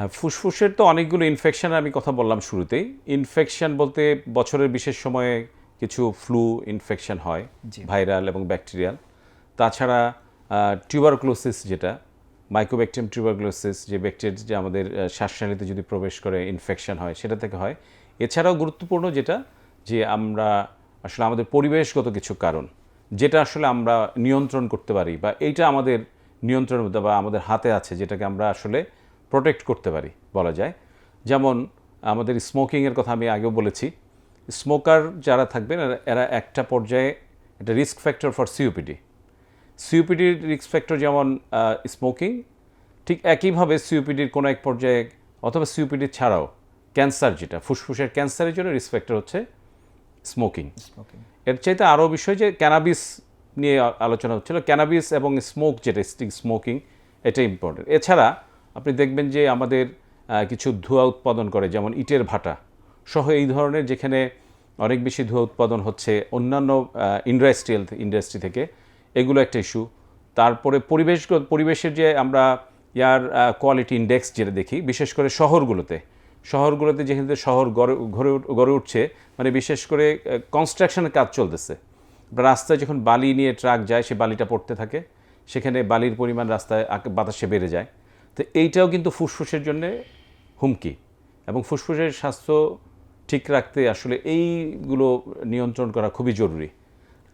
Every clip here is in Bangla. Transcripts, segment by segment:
হ্যাঁ ফুসফুসের তো অনেকগুলো ইনফেকশন আমি কথা বললাম শুরুতেই। ইনফেকশন বলতে বছরের বিশেষ সময়ে কিছু ফ্লু ইনফেকশন হয় ভাইরাল এবং ব্যাকটেরিয়াল তাছাড়া টিউবারক্লোসিস যেটা মাইক্রোব্যাকটেরিয়াম টিউবারক্লোসিস যে ব্যাকটেরিয়া যে আমাদের শ্বাসনালীতে যদি প্রবেশ করে ইনফেকশন হয় সেটা থেকে হয়। এছাড়াও গুরুত্বপূর্ণ যেটা যে আমরা আসলে আমাদের পরিবেশগত কিছু কারণ যেটা আসলে আমরা নিয়ন্ত্রণ করতে পারি বা এইটা আমাদের নিয়ন্ত্রণের মধ্যে বা আমাদের হাতে আছে যেটাকে আমরা আসলে প্রোটেক্ট করতে পারি বলা যায়। যেমন আমাদের স্মোকিংয়ের কথা আমি আগেও বলেছি। স্মোকার যারা থাকবেন এরা- একটা পর্যায়ে একটা রিস্ক ফ্যাক্টর ফর সিওপিডি সিওপিডির রিস্ক ফ্যাক্টর যেমন স্মোকিং ঠিক একইভাবে সিওপিডির কোনো এক পর্যায়ে অথবা সিওপিডি ছাড়াও ক্যান্সার যেটা ফুসফুসের ক্যান্সারের জন্য রিস্ক ফ্যাক্টর হচ্ছে স্মোকিং স্মোকিং এর চাইতে আরও বিষয় যে ক্যানাবিস নিয়ে আলোচনা হচ্ছিল। ক্যানাবিস এবং স্মোক যেটা স্টিক স্মোকিং এটা ইম্পর্টেন্ট এছাড়া আপনি দেখবেন যে আমাদের কিছু ধোঁয়া উৎপাদন করে, যেমন ইটের ভাটা সহ এই ধরনের যেখানে অনেক বেশি ধোঁয়া উৎপাদন হচ্ছে, অন্যান্য ইন্ডাস্ট্রিয়াল ইন্ডাস্ট্রি থেকে, এগুলো একটা ইস্যু তারপরে পরিবেশ পরিবেশের যে আমরা ইয়ার কোয়ালিটি ইন্ডেক্স যেটা দেখি, বিশেষ করে শহরগুলোতে শহরগুলোতে যেখানে শহর গড়ে গড়ে উঠছে মানে বিশেষ করে কনস্ট্রাকশনের কাজ চলতেছে। রাস্তায় যখন বালি নিয়ে ট্রাক যায়, সে বালিটা পড়তে থাকে, সেখানে বালির পরিমাণ রাস্তায় বাতাসে বেড়ে যায়। তো এইটাও কিন্তু ফুসফুসের জন্য হুমকি এবং ফুসফুসের স্বাস্থ্য ঠিক রাখতে আসলে এইগুলো নিয়ন্ত্রণ করা খুবই জরুরি।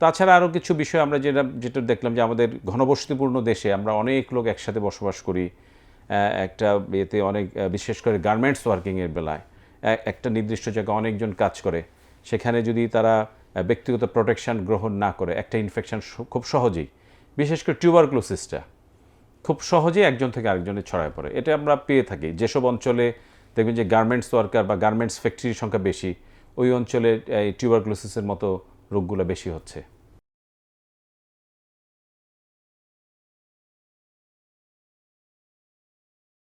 তাছাড়া আরও কিছু বিষয় আমরা যেটা যেটা দেখলাম যে আমাদের ঘনবসতিপূর্ণ দেশে আমরা অনেক লোক একসাথে বসবাস করি। একটা এতে অনেক বিশেষ করে গার্মেন্টস ওয়ার্কিংয়ের বেলায়। একটা নির্দিষ্ট জায়গায় অনেকজন কাজ করে। সেখানে যদি তারা ব্যক্তিগত প্রোটেকশন গ্রহণ না করে, একটা ইনফেকশন খুব সহজেই। বিশেষ করে টিউবারক্লোসিসটা। খুব সহজেই একজন থেকে আরেকজনে ছড়ায় পড়ে। এটা আমরা পেয়ে থাকি। যেসব অঞ্চলে দেখবেন যে গার্মেন্টস ওয়ার্কার বা গার্মেন্টস ফ্যাক্টরির সংখ্যা বেশি, ওই অঞ্চলে, এই টিউবারক্লোসিসের মতো রোগগুলো বেশি হচ্ছে।